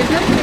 Thank you.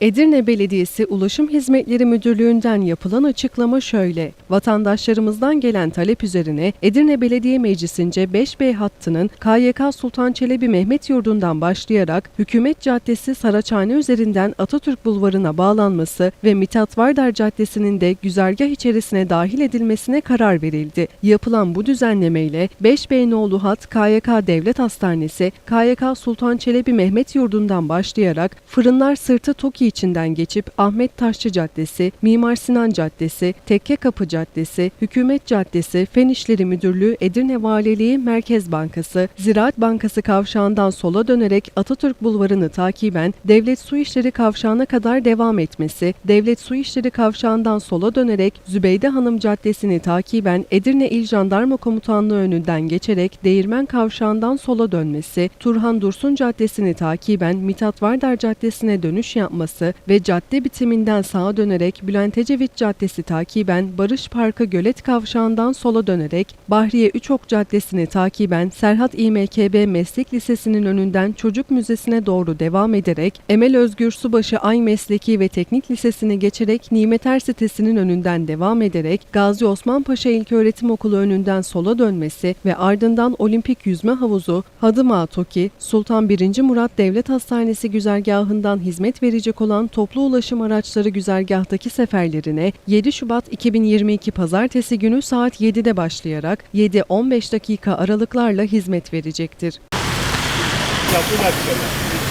Edirne Belediyesi Ulaşım Hizmetleri Müdürlüğü'nden yapılan açıklama şöyle. Vatandaşlarımızdan gelen talep üzerine Edirne Belediye Meclisi'nce 5B hattının KYK Sultan Çelebi Mehmet Yurdu'ndan başlayarak Hükümet Caddesi Saraçhane üzerinden Atatürk Bulvarı'na bağlanması ve Mithat Vardar Caddesi'nin de güzergah içerisine dahil edilmesine karar verildi. Yapılan bu düzenlemeyle 5B nolu hat KYK Devlet Hastanesi, KYK Sultan Çelebi Mehmet Yurdu'ndan başlayarak Fırınlar Sırtı TOKİ içinden geçip Ahmet Taşçı Caddesi, Mimar Sinan Caddesi, Tekke Kapı Caddesi, Hükümet Caddesi, Fen İşleri Müdürlüğü, Edirne Valiliği, Merkez Bankası, Ziraat Bankası kavşağından sola dönerek Atatürk Bulvarı'nı takiben Devlet Su İşleri kavşağına kadar devam etmesi, Devlet Su İşleri kavşağından sola dönerek Zübeyde Hanım Caddesi'ni takiben Edirne İl Jandarma Komutanlığı önünden geçerek Değirmen Kavşağından sola dönmesi, Turhan Dursun Caddesi'ni takiben Mithat Vardar Caddesi'ne dönüş yapması ve cadde bitiminden sağa dönerek Bülent Ecevit Caddesi takiben Barış Parkı Gölet Kavşağından sola dönerek Bahriye Üçok Caddesi'ni takiben Serhat İMKB Meslek Lisesi'nin önünden Çocuk Müzesi'ne doğru devam ederek Emel Özgür Subaşı Ay Mesleki ve Teknik Lisesi'ni geçerek Nimeter sitesinin önünden devam ederek Gazi Osman Paşa İlköğretim Okulu önünden sola dönmesi ve ardından Olimpik Yüzme Havuzu, Hadıma Toki, Sultan 1. Murat Devlet Hastanesi güzergahından hizmet verecek olan toplu ulaşım araçları güzergahtaki seferlerine 7 Şubat 2022 Pazartesi günü saat 7'de başlayarak 7-15 dakika aralıklarla hizmet verecektir. Açıyorlar.